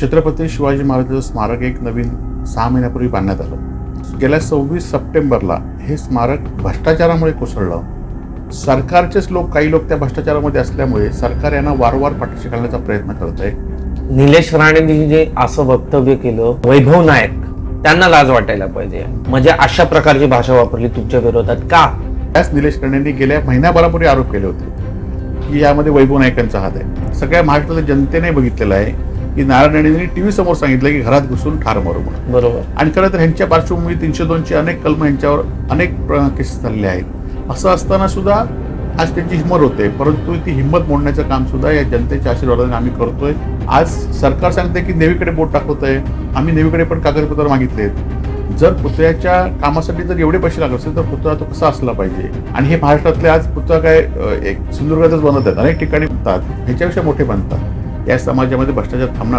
छत्रपती शिवाजी महाराजांचं स्मारक एक नवीन सहा महिन्यापूर्वी बांधण्यात आलं. गेल्या सव्वीस सप्टेंबरला हे स्मारक भ्रष्टाचारामुळे कोसळलं. सरकारचेच लोक काही लोक त्या भ्रष्टाचारामध्ये असल्यामुळे सरकार यांना वारंवार पाठीशी घालण्याचा प्रयत्न करत आहे. निलेश राणेंनी जे असं वक्तव्य केलं वैभव नायक त्यांना लाज वाटायला पाहिजे. म्हणजे अशा प्रकारची भाषा वापरली तुमच्या विरोधात का? त्याच निलेश राणेंनी गेल्या महिन्याभरापूर्वी आरोप केले होते की यामध्ये वैभव नायकांचा हात आहे. सगळ्या महाराष्ट्रातल्या जनतेने बघितलेलं आहे की नारायण राणेंनी टीव्ही समोर सांगितलं की घरात घुसून ठार मारू म्हणून. बरोबर. आणि खरं तर ह्यांच्या पार्श्वभूमी तीनशे दोनचे अनेक कलम यांच्यावर अनेक केसेस झालेले आहेत. असं असताना सुद्धा आज त्यांची हिंमत होते परंतु ती हिंमत मोडण्याचं काम सुद्धा या जनतेच्या आशीर्वादाने आम्ही करतोय. आज सरकार सांगते की नेव्हीकडे बोट टाकवत आहे आम्ही नेव्हीकडे पण कागदपत्र मागितलेत. जर पुतळ्याच्या कामासाठी जर एवढे पैसे लागत असेल तर पुतळा तो कसा असला पाहिजे? आणि हे महाराष्ट्रातले आज पुतळा काय एक सिंधुदुर्गातच बनवत आहेत अनेक ठिकाणी बनतात ह्याच्यापेक्षा मोठे बनतात. या समाजामध्ये भ्रष्टाचार थांबणार नाही.